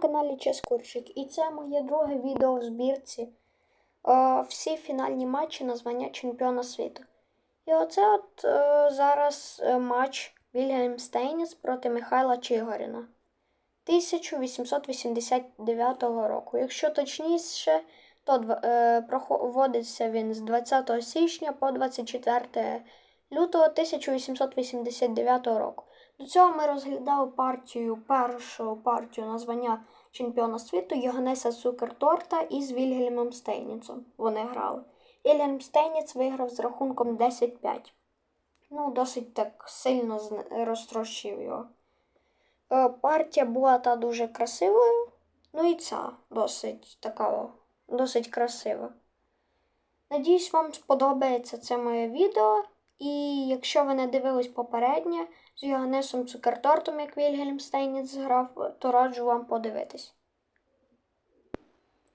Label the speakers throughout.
Speaker 1: каналі Ческурчик і це моє друге відео в збірці е, всі фінальні матчі на звання чемпіона світу. І оце от е, зараз е, матч Вільгельм Стейніс проти Михайла Чигоріна 1889 року. Якщо точніше, то е, проводиться він з 20 січня по 24 лютого 1889 року. До цього ми розглядали партію, першу партію на звання чемпіона світу Йоганнеса Цукерторта із Вільгельмом Стейніцем. Вони грали. Вільгельм Стейніц виграв з рахунком 10-5. Ну, досить так сильно розтрощив його. Е, Партія була та дуже красивою. Ну і ця досить така, досить красива. Надіюсь, вам сподобається це моє відео. І якщо ви не дивились попереднє з Йоганнесом Цукертортом, як Вільгельм Стейніц грав, то раджу вам подивитись.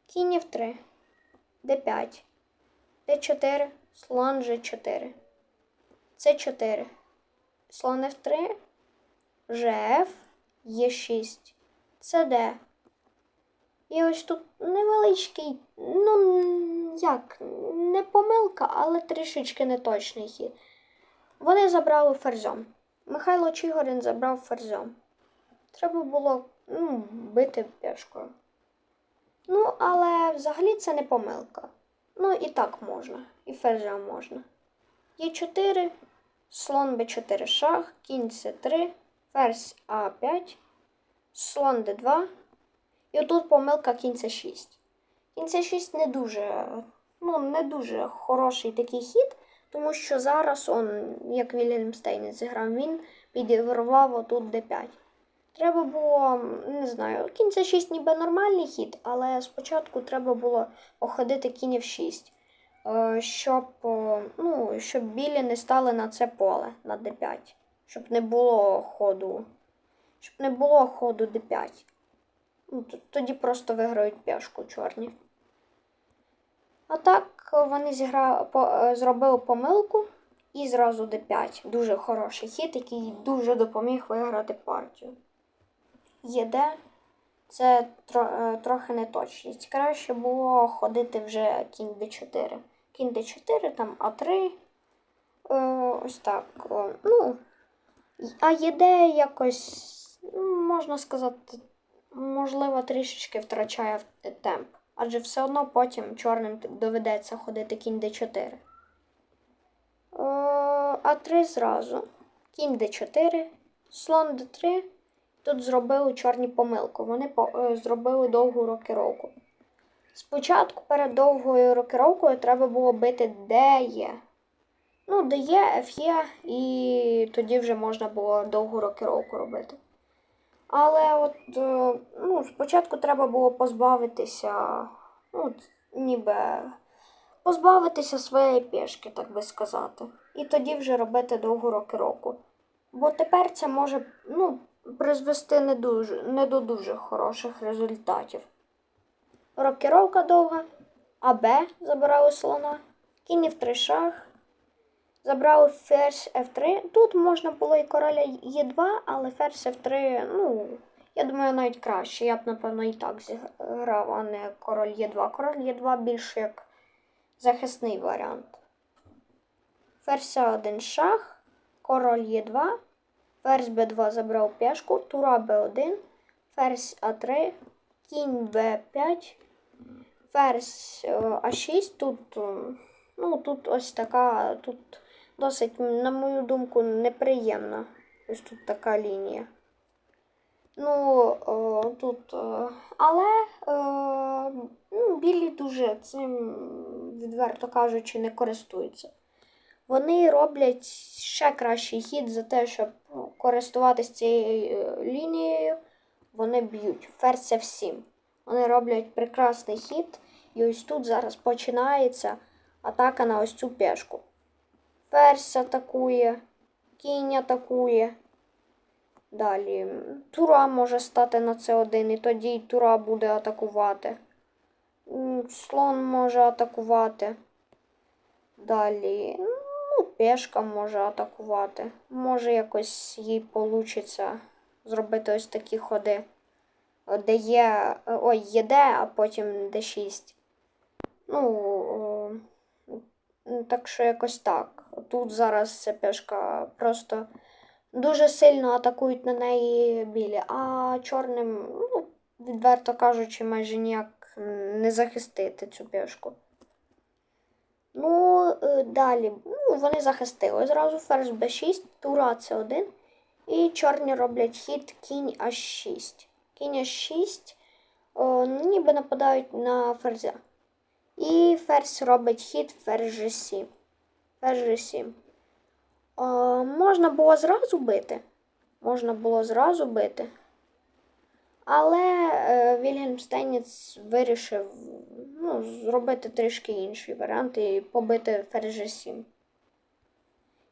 Speaker 1: Кінь F3, D5, D4, слон G4, C4, слон F3, GF, Е6, CD. І ось тут невеличкий, ну як, не помилка, але трішечки неточний хід. Вони забрали ферзем. Михайло Чигорин забрав ферзем. Треба було ну, бити пешкою. Ну, але взагалі це не помилка. Ну, і так можна, і ферзем можна. Є 4, слон Б4 шах, кінь С3, ферзь А5, слон Д2. І отут помилка кінь С6. Кінь С6 не дуже, ну, не дуже хороший такий хід, тому що зараз он, як Вільям Стейнець зіграв, він підірвав отут Д5. Треба було, не знаю, кінь С6 ніби нормальний хід, але спочатку треба було походити кінь F6, е, щоб, ну, щоб білі не стали на це поле, на D5, щоб не було ходу, щоб не було ходу D5. Ну, тоді просто виграють пешку чорні. А так вони зігра... по... е, зробили помилку і зразу d5. Дуже хороший хід, який дуже допоміг виграти партію. ЄД це тро... е, трохи неточність. Краще було ходити вже кінь d4. Кінь d4, там А3. Е, ось так. Ну, а ЄД якось, ну, можна сказати, можливо, трішечки втрачає темп. Адже все одно потім чорним доведеться ходити кінь d4. Е, А3 зразу. Кінь d4, слон d3. Тут зробили чорні помилку. Вони е, зробили довгу рокировку. Спочатку перед довгою рокировкою треба було бити де. Ну, де є, і тоді вже можна було довгу рокировку робити. Але от е, спочатку треба було позбавитися, ну, ніби позбавитися своєї пішки, так би сказати. І тоді вже робити довгу рокировку. Бо тепер це може ну, призвести не, дуже, не до дуже хороших результатів. Рокировка довга, АБ забирали слона, кінь в три шах, Забрали ферзь F3. Тут можна було і короля Е2, але ферзь F3, ну, я думаю, навіть краще. Я б, напевно, і так зіграв, а не король Е2. Король Е2 більш як захисний варіант. Ферзь А1 шах, король Е2, ферзь Б2 забрав пешку, тура Б1, ферзь А3, кінь Б5, ферзь е, А6. Тут, е, ну, тут ось така, тут досить, на мою думку, неприємна. Ось тут така лінія. Ну, о, тут, о, але о, ну, білі дуже цим, відверто кажучи, не користуються. Вони роблять ще кращий хід за те, щоб ну, користуватися цією е, лінією. Вони б'ють. Ферзь F7. Вони роблять прекрасний хід. І ось тут зараз починається атака на ось цю пешку. Ферзь атакує, кінь атакує. Далі тура може стати на С1, і тоді тура буде атакувати. Слон може атакувати. Далі, ну, пешка може атакувати. Може якось їй вийде зробити ось такі ходи. де є. Ой, є Д, а потім Д6. Ну, е, так що якось так. Тут зараз ця пешка просто дуже сильно атакують на неї білі, а чорним, ну, відверто кажучи, майже ніяк не захистити цю пешку. Ну, е, далі, ну, вони захистили зразу ферзь b6, тура c1. І чорні роблять хід кінь h6. Кінь h6 о, ну, ніби нападають на ферзя. І ферзь робить хід ферзь g7. Ферзь g7. О, можна було зразу бити. Можна було зразу бити. Але е, Вільгельм Стейніц вирішив ну, зробити трішки інший варіант і побити ферзь G7.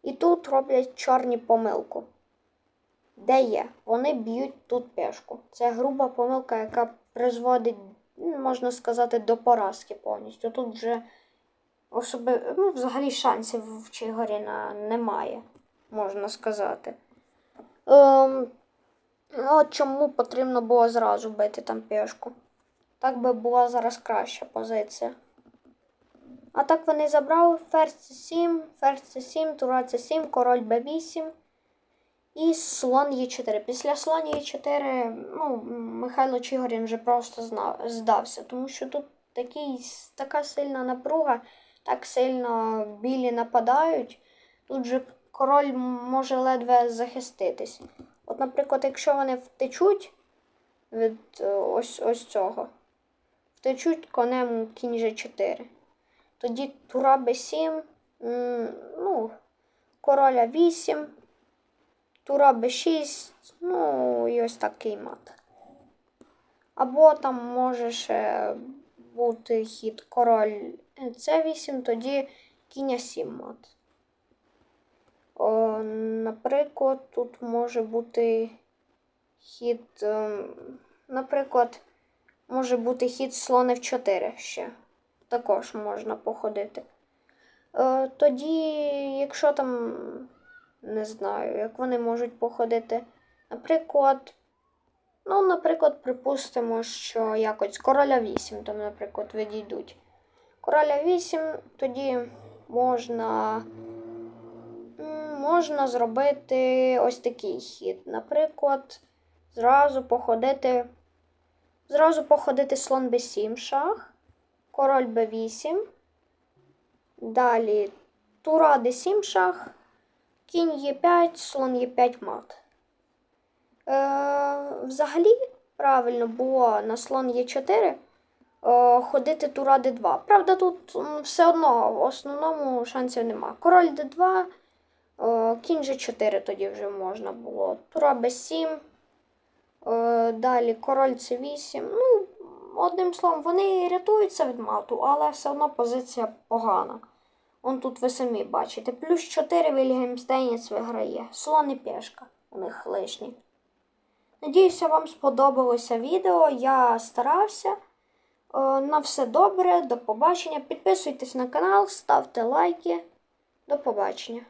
Speaker 1: І тут роблять чорні помилку. Де є? Вони б'ють тут пешку. Це груба помилка, яка призводить, можна сказати, до поразки повністю. Тут вже особи... ну, взагалі шансів в Чигорі на... немає, можна сказати. Ем... От чому потрібно було зразу бити там пішку. Так би була зараз краща позиція. А так вони забрали ферзь c7, ферзь c7, тура c7, король b8 і слон e4. Після слон e4 ну, Михайло Чигорін вже просто здався, тому що тут такий, така сильна напруга, так сильно білі нападають. Тут же король може ледве захиститись. От, наприклад, якщо вони втечуть від е, ось ось цього, втечуть конем кінь G4. Тоді тура Б7, ну, короля 8, тура Б6, ну і ось такий мат. Або там може ще бути хід король С8, тоді кінь 7 мат. О, наприклад, тут може бути хід. ем, Наприклад, може бути хід слон F4 ще. Також можна походити. Е, тоді, якщо там, не знаю, як вони можуть походити. Наприклад, ну, наприклад, припустимо, що якось короля 8, там, наприклад, відійдуть. Короля 8, тоді можна можна зробити ось такий хід. Наприклад, зразу походити, зразу походити слон b7 шах, король b8. Далі тура d7 шах, кінь e5, слон e5 мат. Е, взагалі, правильно було на слон e4 е, ходити тура d2. Правда, тут все одно в основному шансів нема. Король d2. Кінь G4 тоді вже можна було. Тура B7. Е, Далі король C8. Ну, одним словом, вони рятуються від мату, але все одно позиція погана. Он тут ви самі бачите. Плюс 4 Вільгельм Стейніц виграє. Слон і пешка у них лишні. Надіюся, вам сподобалося відео. Я старався. Е, На все добре, до побачення. Підписуйтесь на канал, ставте лайки. До побачення.